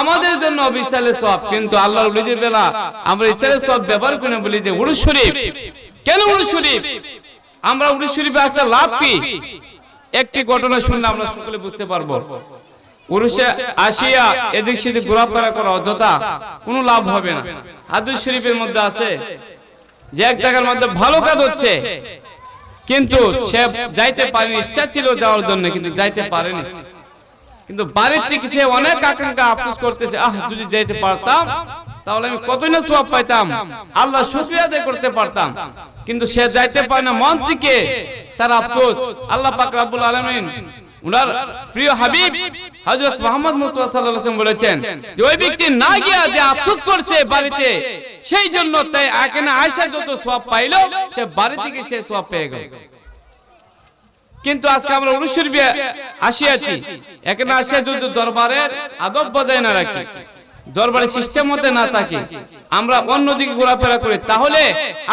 আমাদের জন্য বিশালের সব, কিন্তু ওলিদের বেলা আমরা ইসালের সব ব্যবহার করে বলি যে উরুস শরীফ। কেন উরুস শরীফ? আমরা উরুস শরীফে আসতে লাভ কি? একটি ঘটনা শুনলে আমরা সকলে বুঝতে পারব। আসিয়া এদিক সেদিক ঘোরাফেরা করা অযথা, কোনো লাভ হবে না। শরীফের মধ্যে আছে যে এক জায়গার মধ্যে ভালো হচ্ছে, কিন্তু সে যাইতে পারেনি, ইচ্ছা ছিল যাওয়ার জন্য, কিন্তু যাইতে পারেনি। কিন্তু বাড়ির থেকে সে অনেক আকাঙ্ক্ষা আফসোস করতেছে, আহ, যদি যাইতে পারতাম, তাহলে আমি কতই না সওয়াব পাইতাম। আল্লাহ শুকরিয়া আদায় করতে পারতাম। কিন্তু সে যাইতে পারে না, মন থেকে তার আফসোস। আল্লাহ পাক রাব্বুল আলামিন উনার প্রিয় হাবিব হযরত মুহাম্মদ মুস্তাফা সাল্লাল্লাহু আলাইহি বলেছেন যে, ওই ব্যক্তি না গিয়া যে আফসোস করছে বাড়িতে, সেই জন্য তাই এখানে আয়েশা যত সওয়াব পাইলো, সে বাড়ি থেকে সে সওয়াব পেয়ে গেল। কিন্তু আজকে আমরা অনুসরবে আসিয়াছি। এখানে আসিয়া যদি দরবারের আদব বজায় না রাখি দরবারের সিস্টেম মতে না থাকি, আমরা অন্যদিকে ঘোরাফেরা করি, তাহলে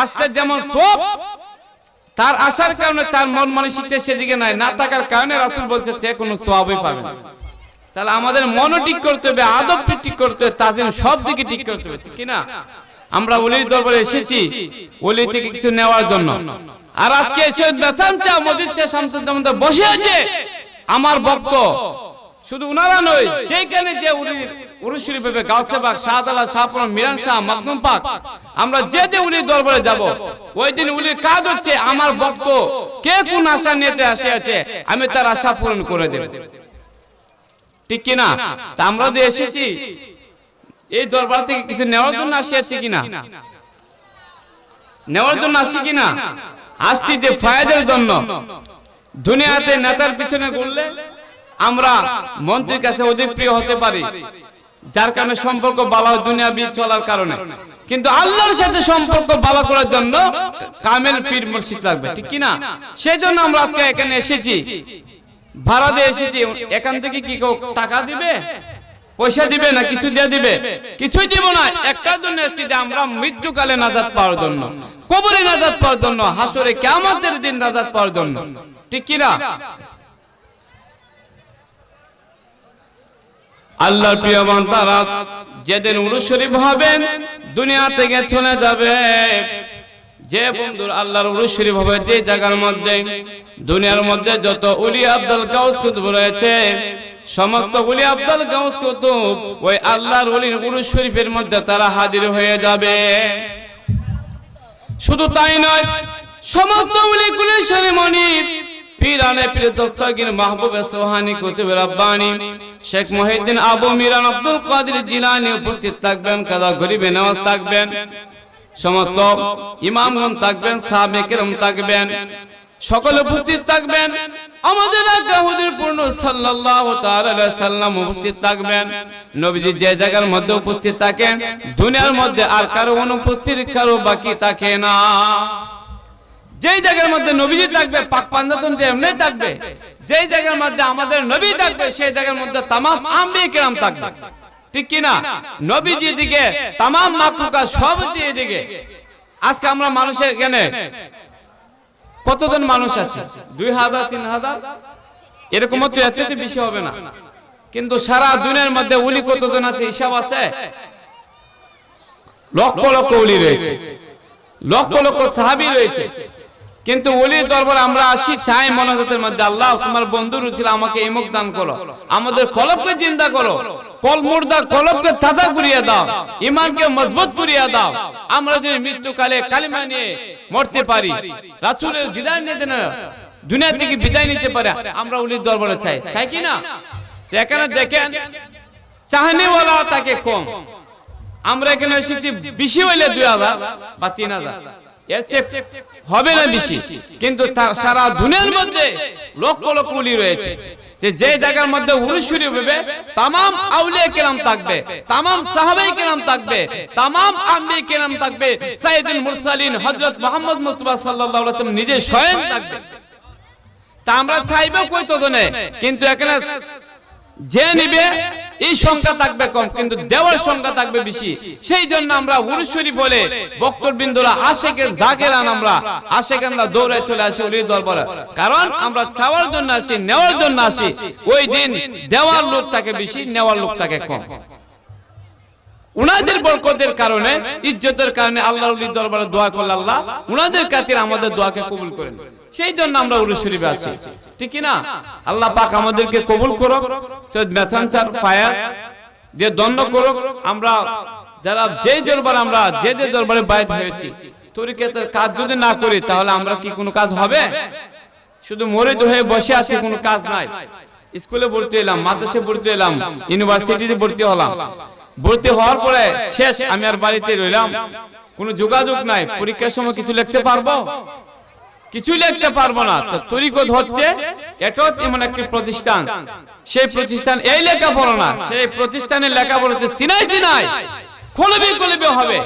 আসতে যেমন সব তার আসার কারণে তার মন মানসিকতা সেদিকে নাই, না থাকার কারণে রাসূল বলছে সে কোনো সওয়াবই পাবে না। তাহলে আমাদের মনও ঠিক করতে হবে, আদবকে ঠিক করতে হবে, তাজিম সব দিকে ঠিক করতে হবে, ঠিক না আমরা ওলির দরবারে এসেছি ওলি থেকে কিছু নেওয়ার জন্য। আর আজকে সৈয়দ বেসান চা মজিদ বসে আছে। আমার ভক্ত। শুধু উনারা নয় যেখানে যে আমরা ভক্ত কে কোন আশা আসে আছে, আমি তার আশা পূরণ করে দেব। ঠিক কিনা? আমরা যে এসেছি, এই দরবার থেকে কিছু নেওয়ার জন্য আসিয়াছি কিনা? নেওয়ার জন্য আসি কিনা? আসছি যে ফায়দের জন্য দুনিয়াতে নেতার পিছনে ঘুরলে আমরা মন্ত্রীর কাছে অধিক প্রিয় হতে পারি, যার কারণে সম্পর্ক হয় দুনিয়া বি চলার কারণে। কিন্তু আল্লাহর সাথে সম্পর্ক ভালো করার জন্য কামেল পীর মসজিদ লাগবে, ঠিক কি না সেই জন্য আমরা আজকে এখানে এসেছি। ভাড়া দিয়ে এসেছি। এখান থেকে কি কেউ টাকা দিবে? পয়সা দিবে না কিছু দিয়ে দিবে? কিছুই দিব না। একটার জন্য এসেছি যে আমরা মৃত্যুকালে নাজাত পাওয়ার জন্য। কবরে নাজাত পাওয়ার জন্য হাসরে কেমতের দিন নাজাত পাওয়ার জন্য। ঠিক কি না আল্লাহর প্রিয় বান্দারা যেদিন উরুস শরীফ হবেন দুনিয়া থেকে চলে যাবে। যে বন্ধুর আল্লাহর উরুস শরীফ হবে যে জায়গার মধ্যে দুনিয়ার মধ্যে যত উলি আব্দুল গাউস কুতুব রয়েছে সমস্ত উলি আব্দুল গাউস কুতুব, ওই আল্লাহর ওলির উরুস শরীফের মধ্যে তারা হাজির হয়ে যাবে। শুধু তাই নয়, সমস্ত উলি কুলেশ্বরী মনির পীরানে পীর মাহবুবে সোহানি শেখ মহিউদ্দিন আবু মিরান আব্দুল কাদের জিলানী উপস্থিত থাকবেন, কাদা গরিবে নওয়াজ থাকবেন। সমস্ত ইমামগণ থাকবেন সাহাবে কেরম থাকবেন। সকলে উপস্থিত থাকবেন। আমাদের আজ্ঞা পূর্ণ সাল্লাল্লাহু তাআলা সাল্লাম উপস্থিত থাকবেন। নবীজি যে জায়গার মধ্যে উপস্থিত থাকেন, দুনিয়ার মধ্যে আর কারও অনুপস্থিত, কারও বাকি থাকে না। যেই জায়গার মধ্যে নবীজি থাকবে, পাক পান্দাতন এমনি থাকবে। যেই জায়গার মধ্যে আমাদের নবী থাকবে, সেই জায়গার মধ্যে তামাম আম্বি কেরাম থাকবে। ঠিক কি না? নবীজি দিকে তামাম মাকলুকা সব দিয়ে দিকে। আজকে আমরা মানুষের এখানে কতজন মানুষ আছে? দুই হাজার তিন হাজার? এরকম তো এত বেশি হবে না। কিন্তু সারা দুনিয়ার মধ্যে উলি কতজন আছে? হিসাব আছে? লক্ষ লক্ষ উলি রয়েছে। লক্ষ লক্ষ সাহাবি রয়েছে। কিন্তু ওলির দরবার আমরা আসি চাই মনাজাতের মধ্যে আল্লাহ তোমার বন্ধু রুছিল আমাকে এমক দান করো। আমাদের কলবকে চিন্তা করো। কল মুর্দা কলবকে তাজা করিয়ে দাও ইমানকে মজবুত করিয়ে দাও। আমরা যদি মৃত্যুকালে কালিমা নিয়ে মরতে পারি, রাসূলের বিদায় নিতে না দুনিয়া থেকে বিদায় নিতে পারে, আমরা ওলির দরবারে চাই। চাই কি না? এখানে দেখেন, চাহনিওয়ালা তাকে কম। আমরা এখানে এসেছি বেশি হইলে দুই হাজার বা তিন হাজার। হবে না বেশি। কিন্তু সারা দুনিয়ার মধ্যে লক্ষ লক্ষ রয়েছে। যে যে জায়গার মধ্যে উরুশুরি শুরু হবে তামাম আউলিয়া কেরাম থাকবে, তামাম সাহাবাই কেরাম থাকবে, তামাম আম্বি কেরাম থাকবে সাইদিন মুরসালিন হযরত মুহাম্মদ মুস্তাফা ওয়াসাল্লাম নিজে স্বয়ং থাকবে। তা আমরা চাইব কই তো কিন্তু এখানে যে নিবে এই সংখ্যা থাকবে কম, কিন্তু দেওয়ার সংখ্যা থাকবে বেশি। সেই জন্য আমরা উরুশ্বরী বলে বক্তব্যবিন্দুরা আশেকে জাগেরান আমরা আশেকানরা দৌড়ে চলে আসি উলির দরবারে। কারণ আমরা চাওয়ার জন্য আসি, নেওয়ার জন্য আসি। ওই দিন দেওয়ার লোক থাকে বেশি নেওয়ার লোক থাকে কম। উনাদের বরকতের কারণে, ইজ্জতের কারণে আল্লাহর ওলির দরবারে দোয়া করলে আল্লাহ, উনাদের কাছে আমাদের দোয়াকে কবুল করেন। সেই জন্য আমরা উরুস শরীফে আছি। ঠিক না আল্লাহ পাক আমাদেরকে কবুল করুক। সৈয়দ মেসান স্যার ফায়াজ যে দণ্ড করুক, আমরা যারা যে দরবার আমরা, যে যে দরবারে বাইত হয়েছি তরিকেতের কাজ যদি না করি, তাহলে আমরা কি কোনো কাজ হবে? শুধু মরিদ হয়ে বসে আছি, কোনো কাজ নাই। স্কুলে ভর্তি এলাম মাদ্রাসে ভর্তি এলাম ইউনিভার্সিটিতে ভর্তি হলাম। ভর্তি হওয়ার পরে শেষ, আমি আর বাড়িতে রইলাম। কোনো যোগাযোগ নাই, পরীক্ষার সময় কিছু লিখতে পারব? কিছু লিখতে পারব না। তো তরিকত হচ্ছে এটাও এমন একটি প্রতিষ্ঠান। সেই প্রতিষ্ঠান এই লেখাপড়া না, সেই প্রতিষ্ঠানের লেখাপড়া হচ্ছে সিনাই সিনাই কলবে কলবে হবে।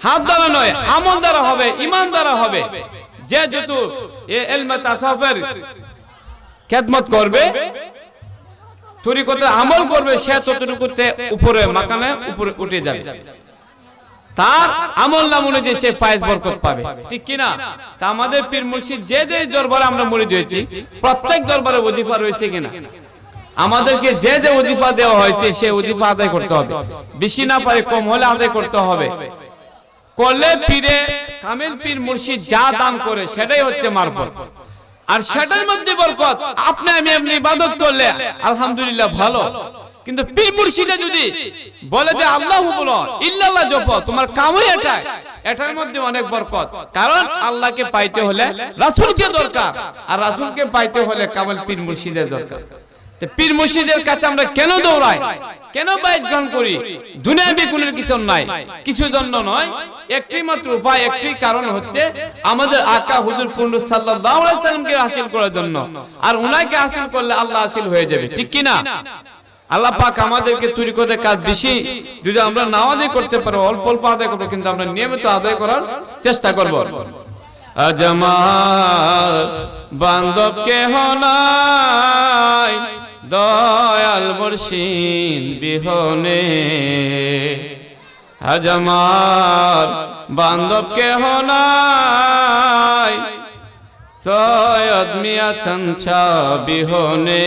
হাত দ্বারা নয়, আমল দ্বারা হবে ইমান দ্বারা হবে। যে যত তাসাফের খেদমত করবে তরিকতে আমল করবে, সে ততটুকুতে উপরে, মাকানে উপরে উঠে যাবে। তার আমল নাম অনুযায়ী সে ফায়েজ বরকত পাবে। ঠিক কি না তা আমাদের পীর মুর্শিদ যে যে দরবারে আমরা মুড়ি দিয়েছি প্রত্যেক দরবারে ওজিফা রয়েছে কিনা? আমাদেরকে যে যে ওজিফা দেওয়া হয়েছে সে ওজিফা আদায় করতে হবে। বেশি না পারে কম হলে আদায় করতে হবে। করলে পীরে কামিল পীর মুর্শিদ যা দান করে সেটাই হচ্ছে মারফত। আর সেটার মধ্যে বরকত আপনি আমি এমনি ইবাদত করলে আলহামদুলিল্লাহ ভালো। কিন্তু পীর মুর্শিদে যদি বলে যে আল্লাহ বলো ইল্লাল্লাহ জপ, তোমার কামই এটা এটার মধ্যে অনেক বরকত। কারণ আল্লাহকে পাইতে হলে রাসূলকে দরকার, আর রাসূলকে পাইতে হলে কামাল পীর মুর্শিদের দরকার। তো পীর মুর্শিদের কাছে আমরা কেন দৌড়াই? কেন বাইক গ্রহণ করি? দুনিয়াবি কোনো কিছু নাই, কিছু জন্য নয়, একটি মাত্র উপায়, একটি কারণ হচ্ছে আমাদের আকা হুজুর পূর্ণ সাল্লাল্লাহু আলাইহি সাল্লামকে হাসিল করার জন্য, আর উনাকে হাসিল করলে আল্লাহ হাসিল হয়ে যাবে, ঠিক কি না আল্লাহ পাক আমাদেরকে তরিকতের কাজ বেশি যদি আমরা নাও আদায় করতে পারো অল্প অল্প আদায় করব কিন্তু আমরা নিয়মিত আদায় করার চেষ্টা করব। আজমার বান্ধব কেহ নাই দয়াল মুর্শিদ বিহনে। হাজমার বান্ধব কেহ নাই সৈয়দ মিয়া সংসা বিহনে।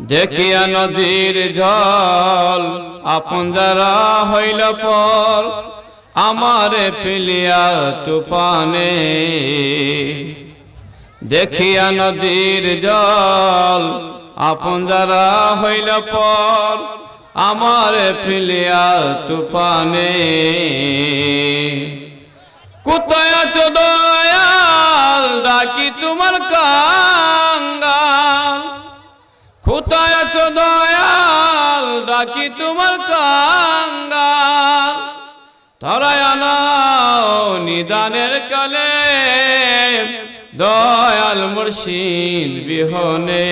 দেখিয়া নদীর জল আপন যারা হইল পর, আমারে পিলিয়া তুফানে। দেখিয়া নদীর জল আপন যারা হইল পর, আমারে পিলিয়া তুফানে। কোথায় আছো দয়াল, ডাকি তোমার কাঙ্গা। কোথায় আছো দয়াল, ডাকি তোমার কাঙ্গা ধরায় আনাও নিদানের কালে, দয়াল মুর্শিদ বিহনে।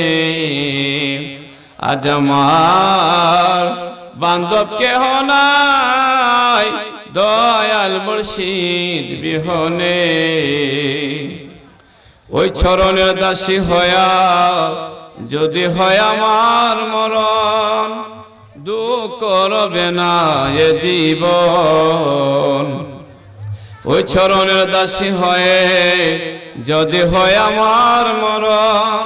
আজ আমার বান্ধব কেহ নাই, দয়াল মুর্শিদ বিহনে। ওই চরণের দাসী হয়া যদি হয় আমার মরণ, দুঃখ করবে না এ জীবন। ওই চরণের দাসী হয়ে যদি হয় আমার মরণ,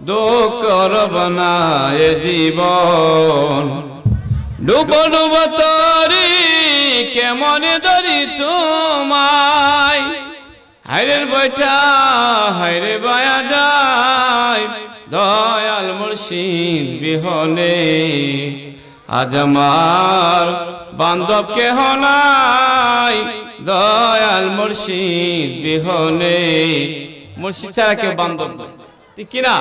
দুঃখ করবে না এ জীবন। ডুব ডুব তরি, কেমন ধরি তোমায়? হাইরের বৈঠা হাইরে বায়া যায়। দয়াল মুর্শিদ বিহনে আজ আমার বান্ধব কেহ নাই, দয়াল মুর্শিদ বিহনে মুর্শিদ ছাড়া কেউ বান্ধব। ঠিক কিনা?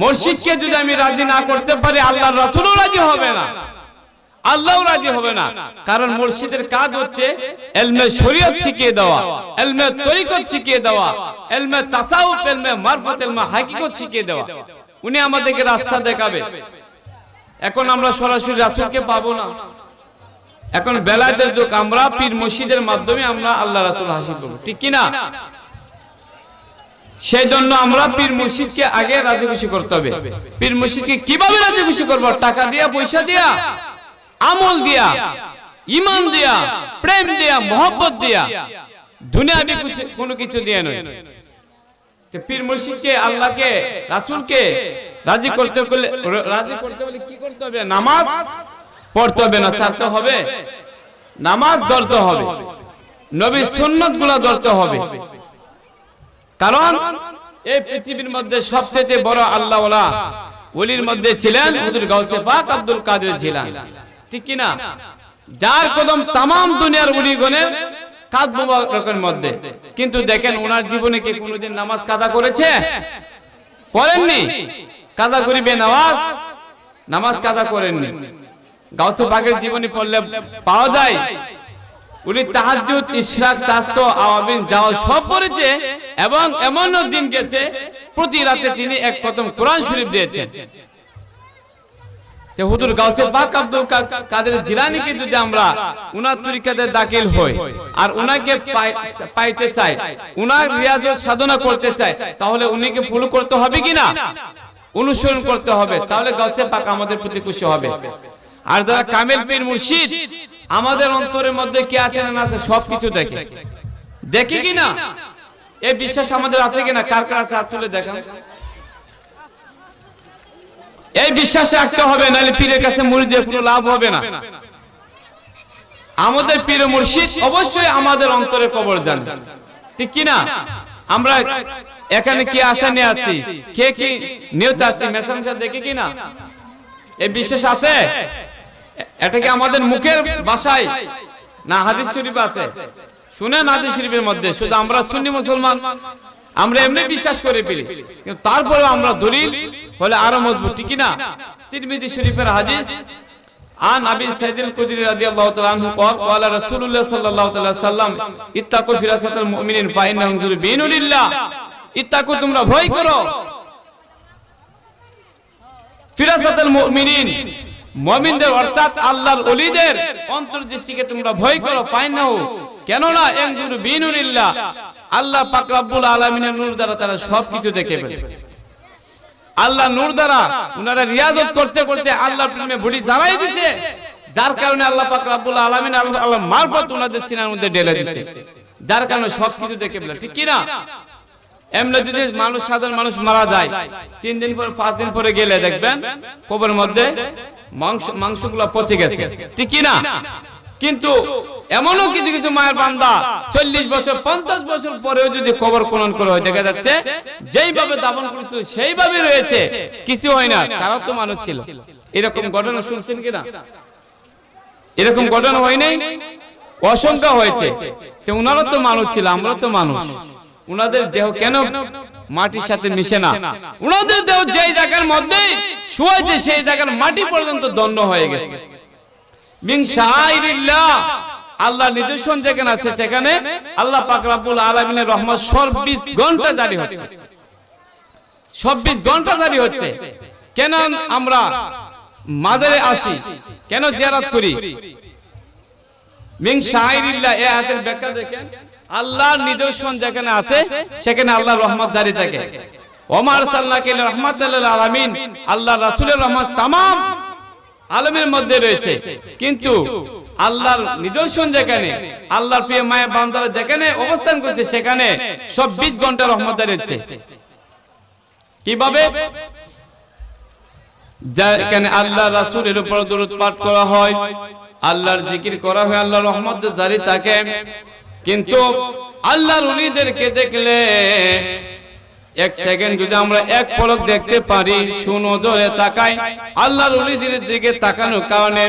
মুর্শিদকে যদি আমি রাজি না করতে পারি আল্লাহ রাসুলও রাজি হবে না। আল্লাহও রাজি হবে না। কারণ মুর্শিদের কাজ হচ্ছে এলমে শরীয়ত শিখিয়ে দেওয়া, এলমে তরিকত শিখিয়ে দেওয়া, এলমে তাসাউফ, এলমে মারফত, এলমে হাকিকত শিখিয়ে দেওয়া। উনি আমাদেরকে রাস্তা দেখাবে। এখন আমরা সরাসরি রাসূলকে পাবো না। এখন বেলায়েতের যুগ, আমরা পীর মসজিদের মাধ্যমে আমরা আল্লাহ রাসূল হাসিল করব। ঠিক কি না সেই জন্য আমরা পীর মুর্শিদকে আগে রাজি খুশি করতে হবে। পীর মুর্শিদকে কীভাবে রাজি খুশি করব? টাকা দিয়া, পয়সা দিয়া? আমল দিয়া ইমান দিয়া প্রেম দিয়া মোহব্বত দিয়া দুনিয়াবি কোনো কিছু দিয়ে নয়। পীর মুর্শিদকে আল্লাহকে রাসূলকে রাজি করতে হলে রাজি করতে হলে কি করতে হবে? নামাজ পড়তে হবে না ছাড়তে হবে। নামাজ ধরতে হবে। নবীর সুন্নতগুলা ধরতে হবে। কারণ এই পৃথিবীর মধ্যে সবচেয়ে বড় আল্লাহ। ওলির মধ্যে ছিলেন হুজুর গাউসে পাক আব্দুল কাদের ছিলেন ঠিক কি না যার কদম তামাম দুনিয়ার উলিগণের কাদ মুবারকের মধ্যে। কিন্তু দেখেন ওনার জীবনে কি কোনোদিন নামাজ কাদা করেছে? করেননি? কাদা করিবে নামাজ? নামাজ কাদা করেননি। গাউসে পাকের জীবনী পড়লে পাওয়া যায়। উনি তাহাজ্জুদ, ইশরাক, চাস্ত, আওয়াবিন যাওয়া সব করেছে এবং এমন দিন গেছে, প্রতি রাতে তিনি এক প্রথম কোরআন শরীফ দিয়েছেন। যে পাক আব্দুল কাদের যদি আমরা উনার তরিকাতে দাখিল হই আর উনাকে পাইতে চাই, উনার রিয়াজত সাধনা করতে চাই, তাহলে উনিকে ফলো করতে হবে কিনা অনুসরণ করতে হবে, তাহলে পাক আমাদের প্রতি খুশি হবে। আর যারা কামেল পীর মুর্শিদ, আমাদের অন্তরের মধ্যে কি আছে না না আছে সবকিছু দেখে। দেখে কিনা এই বিশ্বাস আমাদের আছে কিনা কার কার আছে আসলে দেখান। এই বিশ্বাসে আসতে হবে, নাহলে পীরের কাছে মুড়ি দিয়ে কোনো লাভ হবে না। আমাদের পীর মুর্শিদ অবশ্যই আমাদের অন্তরে কবর জানে। ঠিক কি না? আমরা এখানে কি আশা নিয়ে আছি? কে কি নিয়ত আসছি মেসেঞ্জার দেখে কি না? এই বিশ্বাস আছে? এটা কি আমাদের মুখের ভাষায় না, হাদিস শরীফ আছে। শুনেন হাদিস শরীফের মধ্যে, শুধু আমরা সুন্নি মুসলমান। আমরা এমনি বিশ্বাস করে ফেলি কিন্তু তারপরে আমরা দলিল হলে আরো মজবুত ঠিক কি না তিরমিজি শরীফের হাদিস عن ابي سعيد الخدري رضي الله تعالى عنه قال قال رسول الله صلى الله عليه وسلم اتقوا فراسة المؤمنين فإنهم ذربين لله اتقوا তোমরা ভয় করো ফিরাসাতুল মুমিনিন মুমিনদের অর্থাৎ আল্লাহর ওলিদের অন্তর্দৃষ্টিকে তোমরা ভয় করো ফাইনাহু কেননা এনজুরু বিনুলিল্লাহ, আল্লাহ পাক রব্বুল আলামিনের নূর দ্বারা তারা সবকিছু দেখে ফেলে। আল্লাহ নূর দ্বারা উনারা রিয়াজত করতে করতে আল্লাহর প্রেমে বুড়ি জ্বালাই দিছে, যার কারণে আল্লাহ পাক রব্বুল আলামিন আল্লাহ আল্লাহ মারফত উনাদের সিনার মধ্যে ঢেলে দিছে। যার কারণে সবকিছু দেখে ফেলে। ঠিক কি না এমনি যদি মানুষ, সাধারণ মানুষ মারা যায়, তিন দিন পর, পাঁচ দিন পরে গেলে দেখবেন কবরের মধ্যে মাংস মাংসগুলো পচে গেছে। ঠিক কি না কিন্তু এমনও কিছু কিছু মায়ের বান্দা চল্লিশ বছর, পঞ্চাশ বছর পরেও যদি কবর খনন করা দেখা যাচ্ছে যেইভাবে দাপন করেছিল সেইভাবে রয়েছে। কিছু হয় না, তারাও তো মানুষ ছিল। এরকম ঘটনা শুনছেন কিনা? এরকম ঘটনা হয় নাই? অসংখ্য হয়েছে। তো উনারা তো মানুষ ছিল আমরা তো মানুষ। উনাদের দেহ কেন মাটির সাথে মিশে না? উনাদের দেহ যেই জায়গার মধ্যে শুয়েছে, সেই জায়গার মাটি পর্যন্ত দণ্ড হয়ে গেছে। আল্লাহ যেখানে আছে সেখানে আল্লাহ পাক রব্বুল আলামিনের রহমত 24 ঘণ্টা জারি হচ্ছে। 24 ঘণ্টা জারি হচ্ছে। কেন আমরা আসি? কেন জিয়ারত করি? দেখেন। আল্লাহর নিদর্শন যেখানে আছে, সেখানে জারি থাকে। ওমার রহমাতুল্লাহ আলামিন আল্লাহ রাসূলের তামাম আলমের মধ্যে রয়েছে। কিন্তু আল্লাহর নিদর্শন যেখানে, আল্লাহর প্রিয় মায়ের বান্দারা যেখানে অবস্থান করছে, সেখানে সব বিশ ঘণ্টা রহমত রয়েছে। কীভাবে? যেখানে আল্লাহ উপর পাঠ করা হয়, আল্লাহর জিকির করা হয়, আল্লাহর রহমত জারি থাকে। কিন্তু আল্লাহর উলিদেরকে দেখলে এক সেকেন্ড যদি আমরা এক পলক দেখতে পারি সুনজরে তাকাই। আল্লাহর ওলিদের দিকে তাকানোর কারণে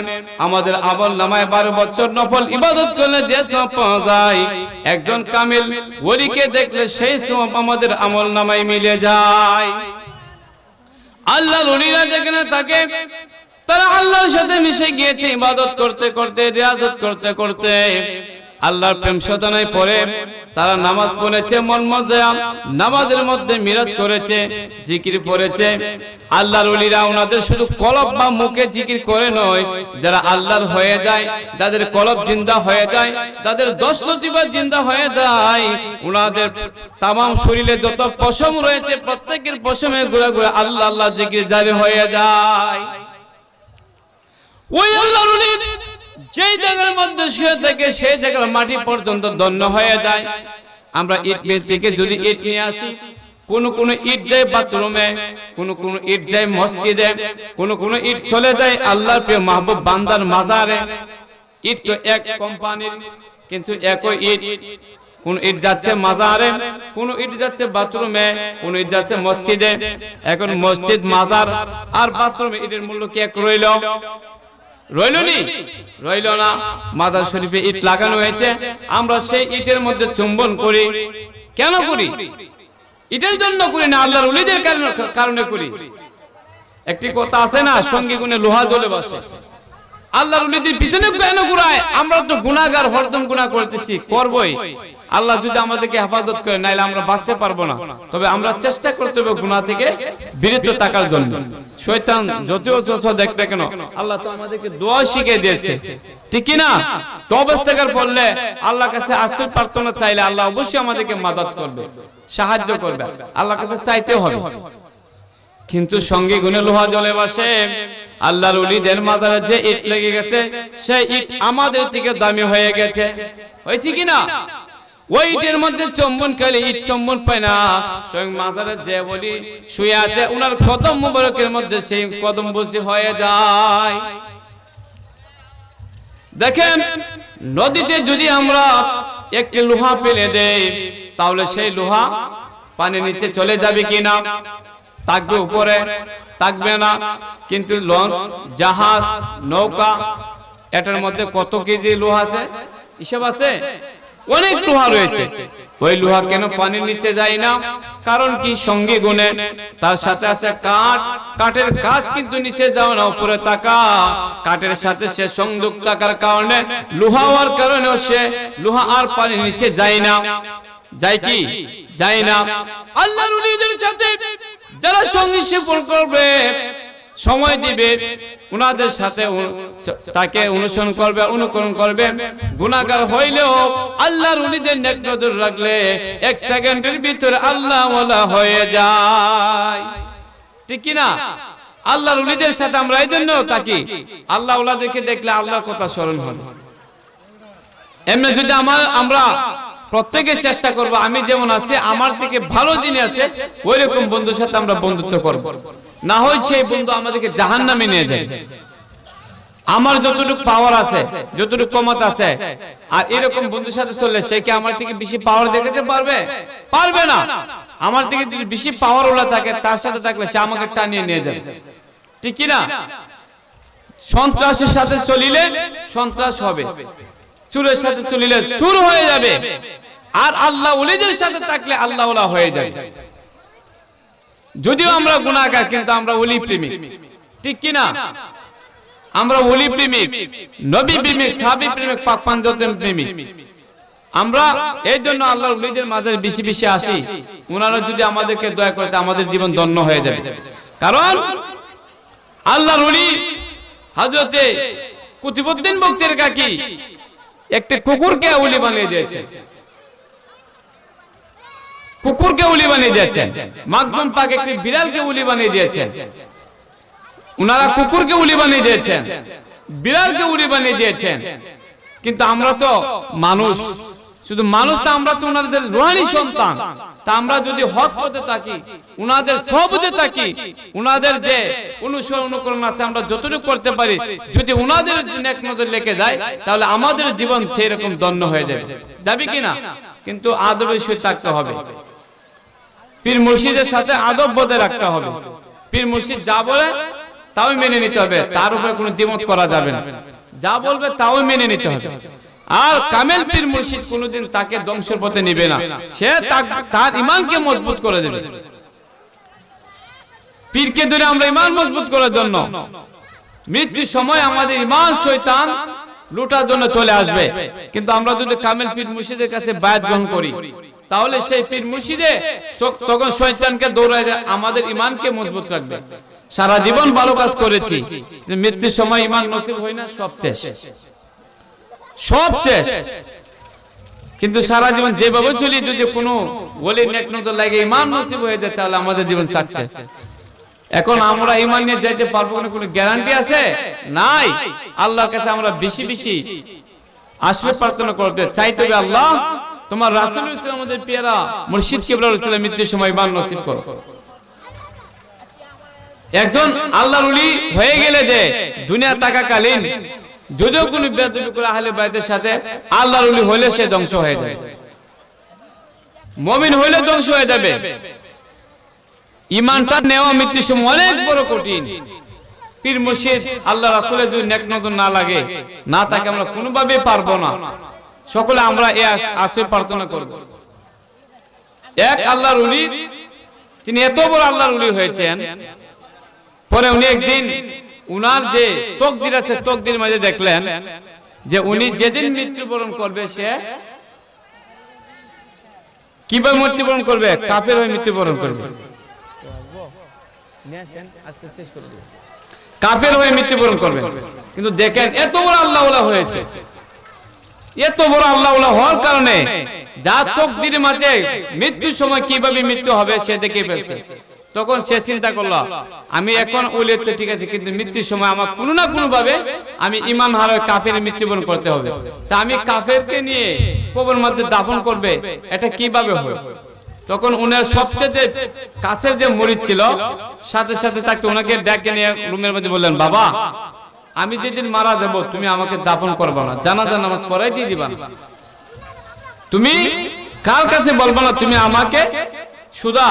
আমাদের আমল নামায় বারো বছর নফল ইবাদত করলে যে সব পাওয়া যায়, একজন কামিল ওলিকে দেখলে সেই সব আমাদের আমল নামায় মিলে যায়। আল্লাহর ওলিরা যেখানে থাকে, তারা আল্লাহর সাথে মিশে গিয়েছে, ইবাদত করতে করতে, রিয়াজত করতে করতে। আল্লাহর প্রেম সাধনায় পড়ে, তারা নামাজ পড়েছে, মন মজা নামাজের মধ্যে মিরাজ করেছে, জিকির পড়েছে। আল্লাহর ওলিরা ওনাদের শুধু কলব বা মুখে জিকির করে নয়, যারা আল্লাহর হয়ে যায়, যাদের কলব জিন্দা হয়ে যায় তাদের দশ প্রতিবার জিন্দা হয়ে যায়, ওনাদের তামাম শরীরে যত পশম রয়েছে, প্রত্যেকের পশমে ঘুরে ঘুরে আল্লাহ আল্লাহ জিকির জারি হয়ে যায়। ওই আল্লাহর যেই জায়গার মধ্যে শুয়ে থাকে সেই জায়গার মাটি পর্যন্ত দন্য হয়ে যায়। আমরা ইট থেকে যদি ইট নিয়ে আসি, কোন কোন ইট যায় বাথরুমে, কোন কোন ইট যায় মসজিদে, কোন কোন ইট চলে যায় আল্লাহর প্রিয় মাহবুব বান্দার মাজারে। ইট তো এক কোম্পানির, কিন্তু একই ইট। কোন ইট যাচ্ছে মাজারে, কোন ইট যাচ্ছে বাথরুমে, কোন ইট যাচ্ছে মসজিদে। এখন মসজিদ, মাজার আর বাথরুমে, ইটের মূল্য কি এক রইল? রইল নি? রইল না। মাদার শরীফে ইট লাগানো হয়েছে। আমরা সেই ইটের মধ্যে চুম্বন করি। কেন করি? ইটের জন্য করি না, আল্লাহর উলিদের কারণে করি। একটি কথা আছে না, সঙ্গী গুনে লোহা জ্বলে বসে। আল্লাহর পিছনে কেন ঘুরায়, আমরা তো গুনাহগার হরদম গুনাহ করতেছি, করবই। আল্লাহ যদি আমাদেরকে হেফাজত করে, নাইলে আমরা বাঁচতে পারব না। তবে আমরা চেষ্টা করতে হবে গুনাহ থেকে বিরত থাকার জন্য। দেখবে কেন, আল্লাহ তো আমাদেরকে দোয়া শিখিয়ে দিয়েছে। না? কাছে আশ্রয় প্রার্থনা চাইলে আল্লাহ অবশ্যই আমাদেরকে মাদত করবে, সাহায্য করবে, আল্লাহর কাছে চাইতে হবে। কিন্তু সঙ্গে গুনে লোহা জলে বসে আল্লাহর উলিদের মাজারে যে ইট লেগে গেছে, সেই ইট আমাদের থেকে দামি হয়ে গেছে। হয়েছে কি না? ওই ইটের মধ্যে চম্বন ইট চম্বন পায় না। স্বয়ং যে বলি শুয়ে আছে, উনার কদম মুবারকের মধ্যে সেই কদম হয়ে যায়। দেখেন, নদীতে যদি আমরা একটি লোহা ফেলে দেই, তাহলে সেই লোহা পানির নিচে চলে যাবে কিনা? থাকবে উপরে, থাকবে না। কিন্তু লঞ্চ, জাহাজ, নৌকা, এটার মধ্যে কত কেজি লোহা আছে? হিসাব আছে? অনেক লোহা রয়েছে। ওই লোহা কেন পানির নিচে যায় না? কারণ কি? সঙ্গে গুণে। তার সাথে আছে কাঠ। কাঠের কাজ কিন্তু নিচে যাও না, উপরে তাকা। কাঠের সাথে সে সংযোগ থাকার কারণে লোহা হওয়ার কারণে সে লোহা আর পানির নিচে যায় না। যায় কি? যায় না। আল্লাহর সাথে যারা সঙ্গী সেবন করবে, সময় দিবে, উনাদের সাথে তাকে অনুসরণ করবে, অনুকরণ করবে। গুনাহগার হইলেও আল্লাহর উলিদের নেক নজর রাখলে এক সেকেন্ডের ভিতরে আল্লাহ হয়ে যায়। ঠিক কি না? আল্লাহর উলিদের সাথে আমরা এই জন্য থাকি। আল্লাহ ওলাদেরকে দেখলে আল্লাহর কথা স্মরণ হবে এমনি যদি আমার আমরা প্রত্যেকে চেষ্টা করব আমি যেমন আছি আমার থেকে ভালো দিনে আছে ওই রকম বন্ধুর সাথে আমরা বন্ধুত্ব করব। না হয় সেই বন্ধু আমাদেরকে জাহান্নামে নিয়ে যায় আমার যতটুকু পাওয়ার আছে যতটুকু ক্ষমতা আছে আর এরকম বন্ধুর সাথে চললে সে কি আমার থেকে বেশি পাওয়ার দেখাতে পারবে? পারবে? না। আমার থেকে যদি বেশি পাওয়ার ওলা থাকে তার সাথে থাকলে সে আমাকে টানিয়ে নিয়ে যাবে। ঠিক কি না? সন্ত্রাসের সাথে চলিলে সন্ত্রাস হবে চুরের সাথে চলিলে চুর হয়ে যাবে আর আল্লাহ উলিদের সাথে থাকলে আল্লাহ হয়ে যাবে যদিও আমরা গুণাগার কিন্তু আমরা ওলি প্রেমিক। ঠিক কি না আমরা ওলি প্রেমিক, নবী প্রেমিক, সাহাবী প্রেমিক পাক পাঞ্জতের প্রেমিক। আমরা এই জন্য আল্লাহর উলিদের মাঝে বেশি বেশি আসি। ওনারা যদি আমাদেরকে দয়া করে আমাদের জীবন ধন্য হয়ে যাবে। কারণ আল্লাহর উলি হযরতে কুতুবউদ্দিন বক্তের কাকি একটা কুকুরকে উলি বানিয়ে দিয়েছে। কুকুরকে উলি বানিয়ে দিয়েছেন। মাকদুম পাক একটি বিড়ালকে উলি বানিয়ে দিয়েছেন। উনারা কুকুরকে উলি বানিয়ে দিয়েছেন। বিড়ালকে উলি বানিয়ে দিয়েছেন। কিন্তু আমরা তো মানুষ। শুধু মানুষ তো আমরা তো ওনাদের রোহানি সন্তান। তা আমরা যদি হক পথে থাকি উনাদের সবতে থাকি উনাদের যে অনুসরণ অনুকরণ আছে আমরা যতটুকু করতে পারি যদি উনাদের নেক নজর লেগে যায় তাহলে আমাদের জীবন সেই রকম দন্য হয়ে যাবে। যাবে কিনা? কিন্তু আদবের সহিত থাকতে হবে। পীর মুর্শিদের সাথে আদব বজায় রাখতে হবে। পীর মুর্শিদ যা বলে, তাও মেনে নিতে হবে। তার উপরে কোনো দ্বিমত করা যাবে না। যা বলবে, তাও মেনে নিতে হবে। আর কামেল পীর মুর্শিদ কোনোদিন তাকে ধ্বংসের পথে নিবে না। সে তার ইমানকে মজবুত করে দেবে। পীরকে ধরে আমরা ইমান মজবুত করার জন্য। মৃত্যুর সময় আমাদের ইমান শৈতান লুটার জন্য চলে আসবে। কিন্তু আমরা যদি কামেল পীর মুর্শিদের কাছে বায়াত গ্রহণ করি তাহলে সেই পীর মুর্শিদে তখন শয়তানকে দৌড়ায় আমাদের ইমানকে মজবুত রাখবে। সারা জীবন ভালো কাজ করেছি মৃত্যুর সময় ইমান নসিব হয় না, সব শেষ। সব শেষ। কিন্তু সারা জীবন যেভাবে চলি, যদি কোনো ওলির নেক নজর লাগে ইমান নসিব হয়ে যায়, তাহলে আমাদের জীবন সাকসেস এখন আমরা ইমান নিয়ে যাইতে পারব না কোনো গ্যারান্টি আছে? নাই। আল্লাহর কাছে আমরা বেশি বেশি আসবে প্রার্থনা করতে চাইতে হবে আল্লাহ। তোমার রাসূল ইসলাম আমাদের পেয়ারা। মুর্শিদ কিবলার ইসলাম মৃত্যুর সময় ইমান নসিব করো। একজন আল্লাহর উলি হয়ে গেলে যে দুনিয়া থাকাকালীন, যদিও বেদবি করে আহলে বাইতের সাথে আল্লাহর উলি সে ধ্বংস হয়ে যাবে। মমিন হইলে ধ্বংস হয়ে যাবে। ইমানটা নেওয়া মৃত্যুর সময় অনেক বড় কঠিন। পীর আল্লাহ রাসূলের যদি নেক নজর না লাগে, না তাকে আমরা কোনোভাবে পারব না। সকলে আমরা এ আশে প্রার্থনা করব। এক আল্লাহর উলি, তিনি এত বড় আল্লাহর উলি হয়েছেন, পরে উনি একদিন উনার যে তকদির আছে, তকদির মাঝে দেখলেন যে উনি যেদিন মৃত্যুবরণ করবে সে কীভাবে মৃত্যুবরণ করবে? কাফের হয়ে মৃত্যুবরণ করবে। কাফের হয়ে মৃত্যুবরণ করবে। কিন্তু দেখেন এত বড় আল্লাহ হয়েছে। এত বড় আল্লাহ হওয়ার কারণে যা তকদির মাঝে মৃত্যুর সময় কীভাবে মৃত্যু হবে সে দেখে ফেলছে। তখন সে চিন্তা করল আমি এখন উলিয়ত তো ঠিক আছে কিন্তু মৃত্যুর সময় আমার কোনো না কোনো ভাবে আমি ইমান হারায় কাফের মৃত্যুবরণ করতে হবে। তা আমি কাফেরকে নিয়ে কবর মধ্যে দাফন করবে এটা কীভাবে হবে? তখন উনার সবচেয়ে কাছের যে মরিদ ছিল সাথে সাথে তাকে ওনাকে ডেকে নিয়ে রুমের মধ্যে বললেন বাবা আমি যেদিন মারা যাব, তুমি আমাকে দাফন করবে না। জানাজা নামাজ পড়াই দিয়ে দিবা তুমি কার কাছে বলব না, তুমি আমাকে সুদা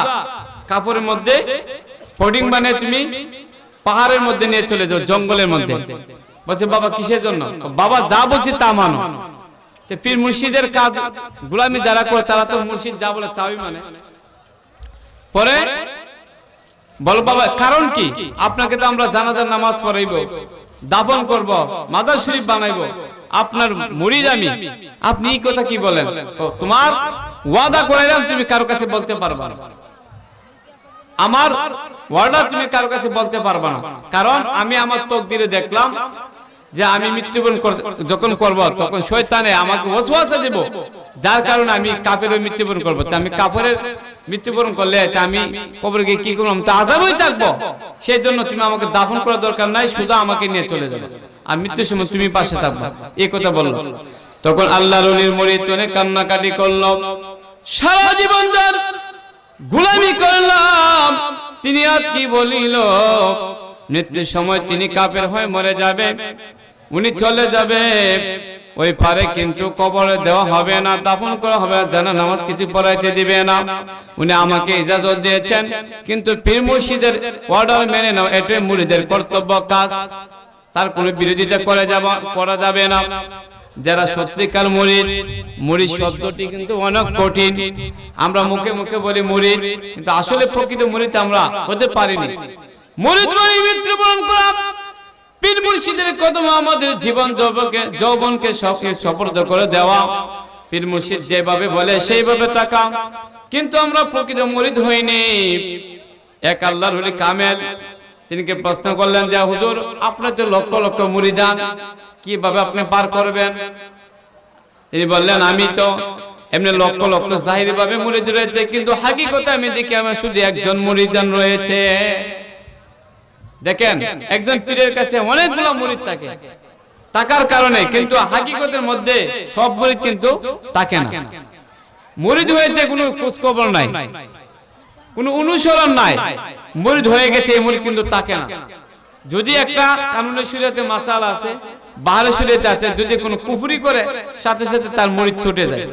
কাপড়ের মধ্যে, পডিং বানিয়ে তুমি পাহাড়ের মধ্যে নিয়ে চলে যাও, জঙ্গলের মধ্যে। বলছে, বাবা, কিসের জন্য? বাবা, যা বলছে তা মানো। পীর মুর্শিদের কাজ, গুলামি যারা করে, তারা তো মুর্শিদ যা বলে তাই মানে। পরে বল, বাবা, কারণ কি? আপনাকে তো আমরা জানাজার নামাজ পড়াইব। দাফন করব মাদার শরীফ বানাইব। আপনার মুরিদ আমি। আপনি এই কথা কি বলেন? তোমার ওয়াদা করাইলাম তুমি কারও কাছে বলতে পারবা না। আমার ওয়াদা তুমি কারও কাছে বলতে পারবা না। কারণ আমি আমার তকদিরে দেখলাম যে আমি মৃত্যুবরণ যখন করব তখন শয়তানে আমাকে ওয়াসওয়াসা দেব। যার কারণে আমি কাফেরের মৃত্যুবরণ করব। তা আমি কাফেরের মৃত্যুবরণ করলে তা আমি কবরে গিয়ে কি করব তো আজাবই থাকব। সেই জন্য তুমি আমাকে দাফন করার দরকার নাই শুধু আমাকে নিয়ে চলে যাবে। আর মৃত্যুর সময় তুমি পাশে থাকবে। এই কথা বলল। তখন আল্লাহ রলির মরিদ অনেক কান্নাকাটি করল। সারা জীবন যার গুলামি করলাম, তিনি আজ কি বলিল? মৃত্যুর সময় তিনি কাপের হয়ে মরে যাবে, উনি চলে যাবে। ওই পারে কিন্তু কবরে দেওয়া হবে না, দাফন করা হবে জানা নামাজ কিছু পড়াইতে দিবে না। উনি আমাকে ইজাজত দিয়েছেন, কিন্তু পীর মুর্শিদের অর্ডার মেনে নাও, এটাই মুরিদের কর্তব্য কাজ। তার কোনো বিরোধিতা করে যাব, করা যাবে না। যারা সত্যিকার মুরিদ মুরিদ শব্দটি কিন্তু অনেক কঠিন। আমরা মুখে মুখে বলি মুরিদ কিন্তু আসলে প্রকৃত মুরিদ আমরা হতে পারিনি। মুরিদ মানে মৃত্যুবরণ করা। পীর মুর্শিদের কদম আমাদের জীবন যৌবনকে যৌবনকে সফর্দ করে দেওয়া। পীর মুর্শিদ যেভাবে বলে, সেইভাবে টাকা কিন্তু আমরা প্রকৃত মুরিদ হইনি। এক আল্লাহর হলি কামেল। তিনিকে প্রশ্ন করলেন যে, হুজুর আপনার তো লক্ষ লক্ষ মুরিদান, কীভাবে আপনি পার করবেন? তিনি বললেন, আমি তো এমনি লক্ষ লক্ষ জাহিরি ভাবে মুরিদ রয়েছে, কিন্তু হাকিকতে আমি দেখি আমার শুধু একজন মুরিদান রয়েছে। দেখেন একজন পীরের কাছে অনেকগুলো মুরিদ থাকে। টাকার কারণে কিন্তু হাকিকতের মধ্যে সব মুরিদ কিন্তু থাকে না। মুরিদ হয়েছে কোনো খোঁজ খবর নাই। কোনো অনুসরণ নাই। মুরিদ হয়ে গেছে এই মুরিদ কিন্তু তাকে না। যদি একটা কানুনের শরীয়তে মাসাল আছে বাহারে শরীয়তে আছে যদি কোনো কুফরি করে সাথে সাথে তার মুরিদ ছুটে যায়।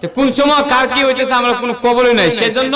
তো কোন সময় কার কি হইতেছে আমরা কোনো খবরই নাই। সেজন্য